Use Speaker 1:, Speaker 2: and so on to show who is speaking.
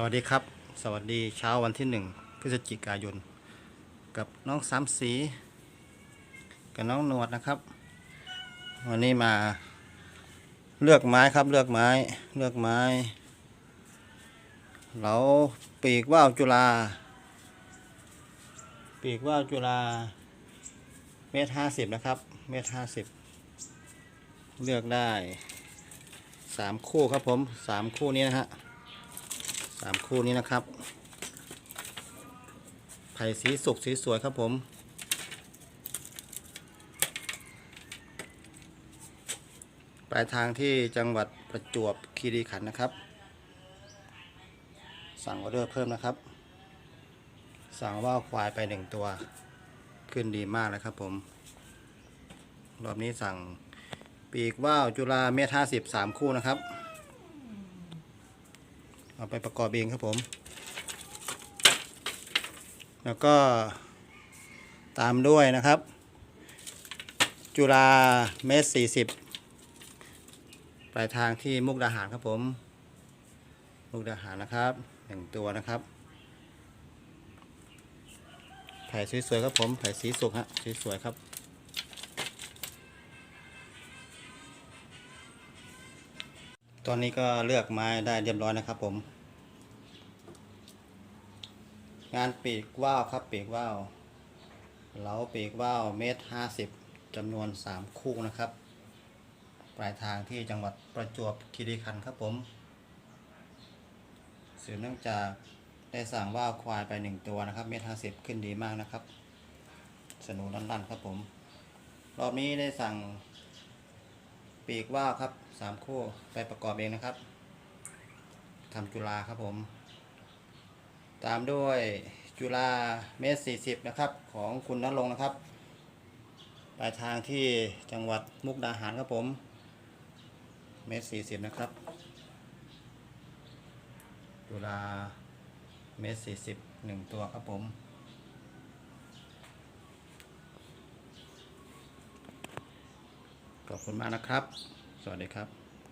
Speaker 1: สวัสดีครับ สวัสดีเช้าวันที่หนึ่งพฤศจิกายน กับน้องสามสี กับน้องหนวดนะครับ วันนี้มาเลือกไม้ครับเลือกไม้เลือกไม้เราปีกว่าวจุฬาปีกว่าวจุฬาเมตรห้าสิบนะครับเมตรห้าสิบเลือกได้สามคู่ครับผมสามคู่นี้นะฮะ สามคู่นี้นะครับ ไผ่สีสุกสีสวยครับผม ปลายทางที่จังหวัดประจวบคีรีขันธ์นะครับ สั่งออเดอร์เพิ่มนะครับ สั่งว่าวควายไปหนึ่งตัว ขึ้นดีมากเลยครับผม รอบนี้สั่งปีกว่าวจุฬาเมตรห้าสิบสามคู่นะครับ เอาไปประกอบเองครับผม แล้วก็ตามด้วยนะครับ จุฬาเมตรสี่สิบปลายทางที่มุกดาหารครับผม มุกดาหารนะครับหนึ่งตัวนะครับไผ่สวยๆครับผมไผ่สีสุกฮะสวยๆครับตอนนี้ก็เลือกไม้ได้เรียบร้อยนะครับผม งานปีกว่าวครับปีกว่าวเหลาปีกว่าวเมตรห้าสิบจำนวนสามคู่นะครับ ปลายทางที่จังหวัดประจวบคีรีขันธ์ครับผมสืบเนื่องจากได้สั่งว่าวควายไปหนึ่งตัวนะครับ เมตรห้าสิบขึ้นดีมากนะครับ สนุนลั่นๆครับผม รอบนี้ได้สั่งปีกว่าวครับสามคู่ไปประกอบเองนะครับทำจุฬาครับผม ตามด้วยจุฬาเมตรสี่สิบนะครับของคุณนรงค์นะครับปลายทางที่จังหวัดมุกดาหารครับผมเมตรสี่สิบนะครับจุฬาเมตรสี่สิบหนึ่งตัวครับผมขอบคุณมากนะครับ สวัสดีครับ